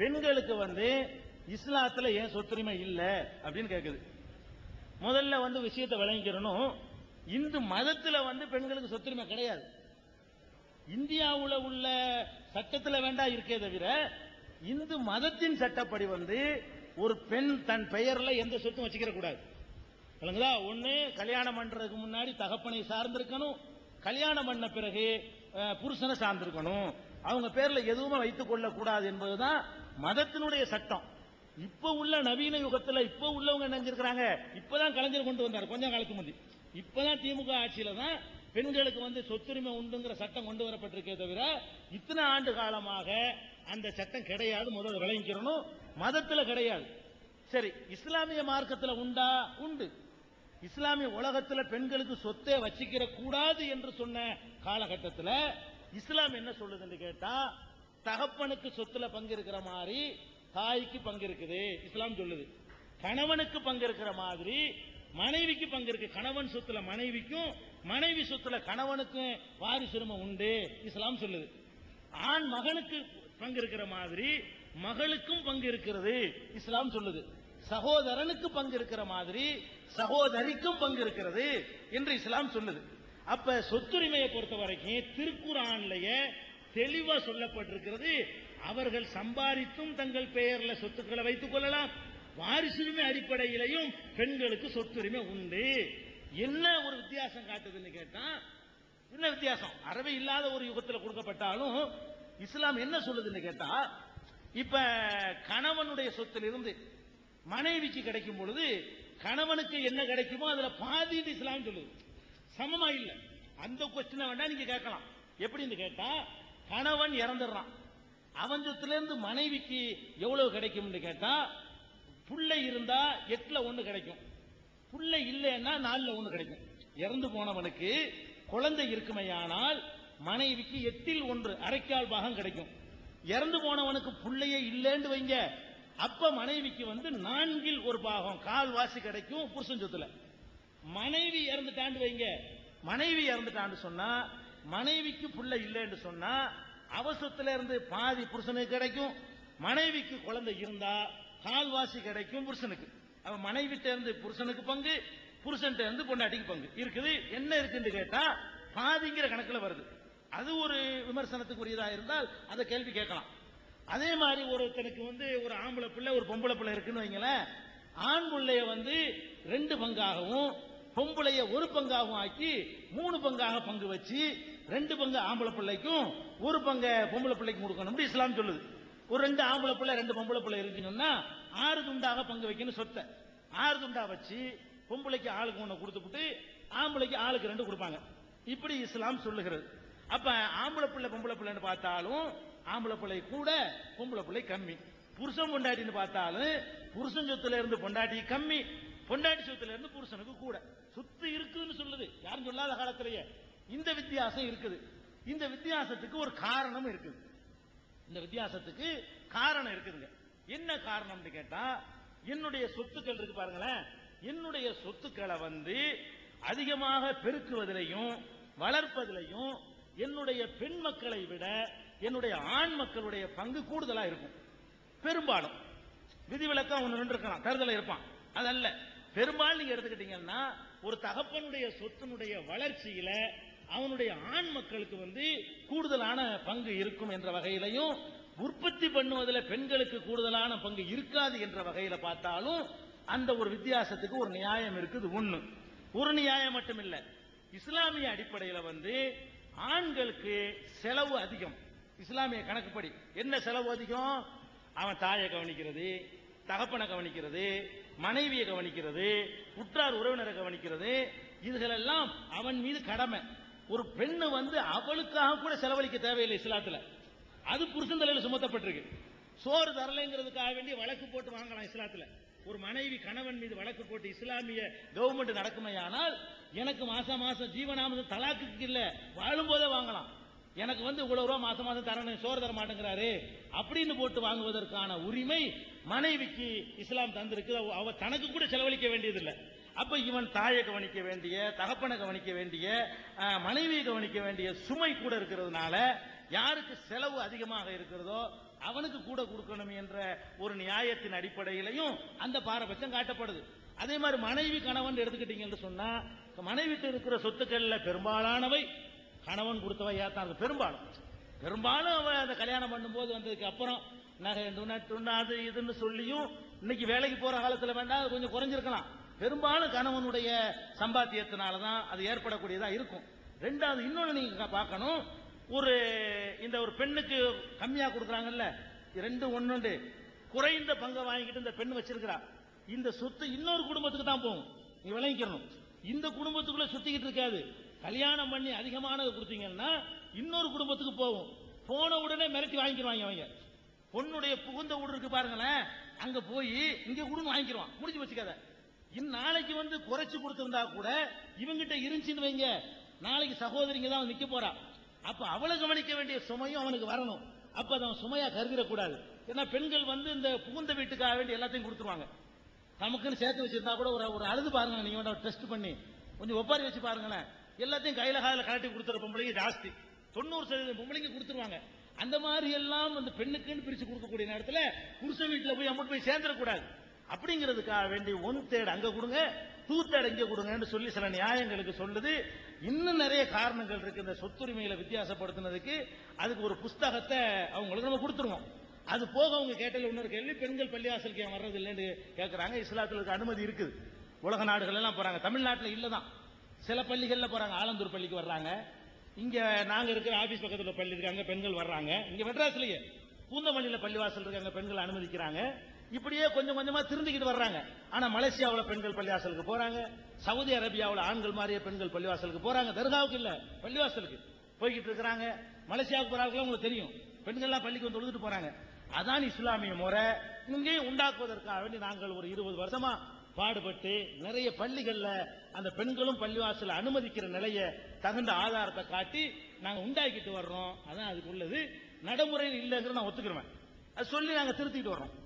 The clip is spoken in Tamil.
பெண்களுக்கு வந்து இஸ்லாத்துல ஏன் சொத்துரிமை இல்ல அப்படின்னு கேக்குது. முதல்ல வந்து விஷயத்தை விளங்கிக்கிறனும் இந்து மதத்துல வந்து பெண்களுக்கு சொத்துரிமை கிடையாது. இந்தியாவுல உள்ள சட்டத்துல வேண்டா இருக்கே தவிர இந்து மதத்தின் சட்டப்படி வந்து ஒரு பெண் தன் பெயர்ல எந்த சொத்தும் வச்சுக்கிற கூடாது. இல்லைங்களா ஒண்ணு கல்யாணம் பண்றதுக்கு முன்னாடி தகப்பனை சார்ந்திருக்கணும். கல்யாணம் பண்ண பிறகு புருஷனை சார்ந்திருக்கணும். அவங்க பேர்ல எதுவுமே வைத்துக் கொள்ளக்கூடாது என்பதுதான் மதத்தினுடைய சட்டம். இப்ப உள்ள நவீன யுகத்துல இப்ப உள்ளவங்க நினைஞ்சிருக்கிறாங்க இப்பதான் கலைஞர் கொண்டு வந்தார் கொஞ்சம் காலத்துக்கு முந்தி. இப்பதான் திமுக ஆட்சியில தான் பெண்களுக்கு வந்து சொத்துரிமை உண்டுங்கிற சட்டம் கொண்டு வரப்பட்டிருக்கே தவிர இத்தனை ஆண்டு காலமாக அந்த சட்டம் கிடையாது முதல் விளங்கிக்கிறணும். மதத்துல கிடையாது. சரி இஸ்லாமிய மார்க்கத்துல உண்டா? உண்டு. இஸ்லாமிய உலகத்துல பெண்களுக்கு சொத்தே வச்சுக்கிற கூடாது என்று சொன்ன காலகட்டத்தில் இஸ்லாம் என்ன சொல்லுதுன்னு கேட்டா தகப்பனுக்கு சொத்துல பங்கு இருக்கிற மாதிரி தாய்க்கு பங்கு இருக்குது. இஸ்லாம் சொல்லுது. கணவனுக்கு பங்கு இருக்கிற மாதிரி மனைவிக்கு பங்கு இருக்கு. கணவன் சொத்துல மனைவிக்கும் மனைவி சொத்துல கணவனுக்கும் வாரிசுரிமை உண்டு. இஸ்லாம் சொல்லுது. ஆண் மகனுக்கு பங்கு இருக்கிற மாதிரி மகளுக்கும் பங்கு இருக்கிறது. இஸ்லாம் சொல்லுது. சகோதரனுக்கு பங்கு இருக்கிற மாதிரி சகோதரிக்கும் பங்கு இருக்கிறது என்று இஸ்லாம் சொல்லுது. அப்ப சொத்துரிமையை பொறுத்த வரைக்கும் திருக்குறான்லயே தெளிவா சொல்லப்பட்டிருக்கிறது. அவர்கள் சம்பாதித்தும் தங்கள் பெயர்ல சொத்துக்களை வைத்துக் கொள்ளலாம். வாரிசுரிமை அடிப்படையிலையும் பெண்களுக்கு சொத்துரிமை உண்டு. என்ன ஒரு வித்தியாசம் காட்டுதுன்னு கேட்டா என்ன வித்தியாசம்? அறவே இல்லாத ஒரு யுகத்தில் கொடுக்கப்பட்டாலும் இஸ்லாம் என்ன சொல்லுதுன்னு கேட்டா இப்ப கணவனுடைய சொத்திலிருந்து மனைவிக்கு கிடைக்கும் பொழுது கணவனுக்கு என்ன கிடைக்குமோ அதுல பாதின்னு இஸ்லாம் சொல்லுது. சமமா இல்லை? அந்த கொஸ்டினை வேண்டாம் நீங்க கேட்கலாம். எப்படின்னு கேட்டா கணவன் இறந்துடுறான். அவன் சொத்துல இருந்து மனைவிக்கு எவ்வளவு கிடைக்கும்னு கேட்டா புள்ளை இருந்தா எட்டுல ஒண்ணு கிடைக்கும். புள்ளை இல்லைன்னா நாலுல ஒண்ணு கிடைக்கும். இறந்து போனவனுக்கு குழந்தை இருக்குமையானால் மனைவிக்கு எட்டில் ஒன்று அரைக்கால் பாகம் கிடைக்கும். இறந்து போனவனுக்கு புள்ளையே இல்லைன்னு வைங்க. அப்ப மனைவிக்கு வந்து நான்கில் ஒரு பாகம் கால் வாசி கிடைக்கும் புருஷன் சொத்துல. மனைவி இறந்துட்டாண்டு வைங்க. மனைவி இறந்துட்டான்னு சொன்னா மனைவிக்கு புள்ள இல்லைன்னு சொன்னா அவசத்துல இருந்து பாதி புருஷனுக்கு கிடைக்கும் மனைவிக்கு குழந்தை இருந்தா கால்வாசி கிடைக்கும் புருஷனுக்கு. அவ மனைவிட்ட இருந்து புருஷனுக்கு பங்கு புருஷன்ட்ட இருந்து பொண்டாட்டிக்கு பங்கு. இருக்குது? என்ன இருக்குன்னு கேட்டா பாதிங்கிற கணக்குல வருது. அது ஒரு விமர்சனத்துக்குரியதா இருந்தால் அதை கேள்வி கேட்கலாம். அதே மாதிரி ஒருத்தனுக்கு வந்து ஒரு ஆம்பளை பிள்ளை ஒரு பொம்பளை பிள்ளை இருக்குன்னு வைங்களேன் ஆண் பிள்ளைய வந்து ரெண்டு பங்காகவும் பொம்பளைய ஒரு பங்காகவும் ஆக்கி மூணு பங்காக பங்கு வச்சு ரெண்டு பங்கு ஆம்பளை பிள்ளைக்கும் ஒரு பங்கு பொம்பளை பிள்ளைக்கும் கொடுக்கணும். இஸ்லாம் சொல்லுது? ஒரு ரெண்டு ஆம்பளை பிள்ளை ரெண்டு பொம்பளை பிள்ளை இருக்குன்னா ஆறு துண்டாக பங்கு வைக்கணும் சொத்தை. ஆறு துண்டா வச்சு பொம்பளைக்கு ஆளுக்கு ஒன்று கொடுத்துப்புட்டு ஆம்பளைக்கு ஆளுக்கு ரெண்டு கொடுப்பாங்க. இப்படி இஸ்லாம் சொல்லுகிறது. அப்ப ஆம்பளை பிள்ளை பொம்பளை பிள்ளைன்னு பார்த்தாலும் ஆம்பளை பிள்ளை கூட பொம்பளை பிள்ளை கம்மி. புருஷன் பொண்டாட்டின்னு பார்த்தாலும் புருஷன் சொத்துல இருந்து பொண்டாட்டி கம்மி. பொண்டாட்டி சொத்துல இருந்து புருஷனுக்கு கூட. சொத்து இருக்குன்னு சொல்லுது. யாரும் சொல்லாத காலத்திலேயே. இந்த வித்தியாசம் இருக்குது. இந்த வித்தியாசத்துக்கு ஒரு காரணம் இருக்குது. இந்த வித்தியாசத்துக்கு காரணம் இருக்குதுங்க. என்ன காரணம்னு கேட்டா என்னுடைய சொத்துக்கள் இருக்கு பாருங்களேன். என்னுடைய சொத்துக்களை வந்து அதிகமாக பெருக்குவதிலையும் வளர்ப்பதிலையும் என்னுடைய பெண் மக்களை விட என்னுடைய ஆண் மக்களுடைய பங்கு கூடுதலா இருக்கும். பெரும்பாலும். விதிவிலக்கம் ஒன்று ரெண்டு இருக்கலாம். தருதலை இருப்பான். அதல்ல பெரும்பாலும் நீங்க எடுத்துக்கிட்டீங்கன்னா ஒரு தகப்பனுடைய சொத்தினுடைய வளர்ச்சியில அவனுடைய ஆண் மக்களுக்கு வந்து கூடுதலான பங்கு இருக்கும் என்ற வகையிலையும் உற்பத்தி பண்ணுவதில் பெண்களுக்கு கூடுதலான பங்கு இருக்காது என்ற வகையில பார்த்தாலும் அந்த ஒரு வித்தியாசத்துக்கு ஒரு நியாயம் இருக்குது ஒண்ணு. ஒரு நியாயம் மட்டும் இல்ல இஸ்லாமிய அடிப்படையில வந்து ஆண்களுக்கு செலவு அதிகம். இஸ்லாமிய கணக்குப்படி. என்ன செலவு அதிகம்? அவன் தாயை கவனிக்கிறது தகப்பனை கவனிக்கிறது மனைவியை கவனிக்கிறது உற்றார் உறவினரை கவனிக்கிறது. இதுகளெல்லாம் அவன் மீது கடமை. ஒரு பெண்ணு வந்து அவளுக்காக கூட செலவழிக்க தேவையில்லை இஸ்லாத்துல. அது புருஷன் தலையில சுமத்தப்பட்டிருக்கு. சோறு தரலைங்கிறதுக்காக வேண்டி வழக்கு போட்டு வாங்கலாம் இஸ்லாத்துல. ஒரு மனைவி கணவன் மீது வழக்கு போட்டு இஸ்லாமிய கவர்மெண்ட் நடக்குமையானால் எனக்கு மாசம் மாசம் ஜீவனாமதம் தலாக்குக்கு இல்ல வாழும் போதே வாங்கலாம். எனக்கு வந்து இவ்வளவு ரூபா மாசம் மாசம் தரணும் சோறு தர மாட்டேங்கிறாரு அப்படின்னு போட்டு வாங்குவதற்கான உரிமை மனைவிக்கு இஸ்லாம் தந்திருக்கு. அவ- அவ தனக்கு கூட செலவழிக்க வேண்டியதில்லை. அப்ப இவன் தாயை கவனிக்க வேண்டிய தகப்பனை கவனிக்க வேண்டிய மனைவியை கவனிக்க வேண்டிய சுமை கூட இருக்கிறதுனால யாருக்கு செலவு அதிகமாக இருக்கிறதோ அவனுக்கு கூட கொடுக்கணும் என்ற ஒரு நியாயத்தின் அடிப்படையிலையும் அந்த பாரபட்சம் காட்டப்படுது. அதே மாதிரி மனைவி கணவன் எடுத்துக்கிட்டீங்கன்னு சொன்னா மனைவிட்டு இருக்கிற சொத்துக்கள்ல பெரும்பாலானவை கணவன் கொடுத்தவை ஏத்தான் இருக்கு? பெரும்பாலும். பெரும்பாலும் அவ அந்த கல்யாணம் பண்ணும்போது வந்ததுக்கு அப்புறம் நகை நட்டு அது இதுன்னு சொல்லியும் இன்னைக்கு வேலைக்கு போற காலத்துல வேண்டாம் அது கொஞ்சம் குறைஞ்சிருக்கலாம். பெரும்பாலும் கணவனுடைய சம்பாத்தியத்தினால தான் அது ஏற்படக்கூடியதா இருக்கும். ரெண்டாவது இன்னொன்னு நீங்க பார்க்கணும். ஒரு இந்த ஒரு பெண்ணுக்கு கம்மியா கொடுக்குறாங்கல்ல. ரெண்டு ஒன்னு குறைந்த பங்கை வாங்கிட்டு இந்த பெண் வச்சிருக்கிறா. இந்த சொத்து இன்னொரு குடும்பத்துக்கு தான் போகும். நீ விளங்கிக்கணும். இந்த குடும்பத்துக்குள்ள சுத்திக்கிட்டு இருக்காது. கல்யாணம் பண்ணி அதிகமானது கொடுத்தீங்கன்னா இன்னொரு குடும்பத்துக்கு போகும். போன உடனே மிரட்டி வாங்கிடுவாங்க அவங்க. பொண்ணுடைய புகுந்த வீடு இருக்கு பாருங்களேன். அங்க போய் இங்க கொடுன்னு வாங்கிடுவான் முடிஞ்சு வச்சுக்காத இந்நாளைக்கு வந்து குறைச்சு கொடுத்திருந்தா கூட இவங்கிட்ட இருந்துச்சுன்னு வைங்க. நாளைக்கு சகோதரிங்க தான் நிக்க போறா. அப்ப அவளை கவனிக்க வேண்டிய சுமையும் அவனுக்கு வரணும். அப்ப அதை அவன் சுமையா கருதிடக்கூடாது. ஏன்னா பெண்கள் வந்து இந்த புகுந்த வீட்டுக்காக வேண்டி எல்லாத்தையும் கொடுத்துருவாங்க. நமக்குன்னு சேர்த்து வச்சிருந்தா கூட ஒரு ஒரு அழுது பாருங்க நீங்க டெஸ்ட் பண்ணி. கொஞ்சம் ஒப்பாரி வச்சு பாருங்களேன். எல்லாத்தையும் கையில காயில கலட்டி கொடுத்துற பொம்பளைங்க ஜாஸ்தி. தொண்ணூறு சதவீதம் பொம்பளைங்க கொடுத்துருவாங்க. அந்த மாதிரி எல்லாம் அந்த பெண்ணுக்குன்னு பிரிச்சு கொடுக்கக்கூடிய நேரத்தில் புருஷன் வீட்டில் போய் அம்மட்டு போய் சேர்ந்துடக்கூடாது. அப்படிங்கிறதுக்காக வேண்டி ஒன் தேர்ட் அங்க கொடுங்க டூ தேர்ட் இங்க கொடுங்கன்னு சொல்லி சில நியாயங்களுக்கு சொல்லுது. இன்னும் நிறைய காரணங்கள் இருக்கு. இந்த சொத்துரிமைகளை வித்தியாசப்படுத்தினதுக்கு அதுக்கு ஒரு புஸ்தகத்தை அவங்களுக்கு நம்ம கொடுத்துருவோம். அது போக அவங்க கேட்டல இன்னொரு கேள்வி பெண்கள் பள்ளிவாசலுக்கு ஏன் வர்றது இல்லைன்னு கேட்கறாங்க இஸ்லாத்துல அனுமதி இருக்குது. உலக நாடுகள் எல்லாம் போறாங்க. தமிழ்நாட்டில் இல்லதான். சில பள்ளிகள்ல போறாங்க. ஆலந்தூர் பள்ளிக்கு வர்றாங்க. இங்க நாங்க இருக்கிற ஆபீஸ் பக்கத்துல பள்ளி இருக்காங்க பெண்கள் வர்றாங்க. இங்க மெட்ராஸ்லயே. பூந்தமல்லியில பள்ளிவாசல் இருக்காங்க பெண்கள் அனுமதிக்கிறாங்க. இப்படியே கொஞ்சம் கொஞ்சமா திருந்திக்கிட்டு வர்றாங்க. ஆனா மலேசியாவில் பெண்கள் பள்ளிவாசலுக்கு போறாங்க. சவுதி அரேபியாவில் ஆண்கள் மாதிரியே பெண்கள் பள்ளிவாசலுக்கு போறாங்க. தர்காவுக்கு இல்ல பள்ளிவாசலுக்கு போய்கிட்டு இருக்கிறாங்க. மலேசியாவுக்கு போறாங்க உங்களுக்கு தெரியும். பெண்கள்லாம் பள்ளிக்கு வந்து தொழுதுட்டு போறாங்க. அதான் இஸ்லாமிய முறை இங்கேயும் உண்டாக்குவதற்காக வேண்டி நாங்கள் ஒரு இருபது வருஷமா பாடுபட்டு நிறைய பள்ளிகள்ல அந்த பெண்களும் பள்ளிவாசல அனுமதிக்கிற நிலையை தகுந்த ஆதாரத்தை காட்டி நாங்க உண்டாக்கிட்டு வர்றோம். அதான் அதுக்கு உள்ளது. நடைமுறையில் இல்லைங்கிற நான் ஒத்துக்கிறேன். அது சொல்லி நாங்க திருத்திட்டு வர்றோம்.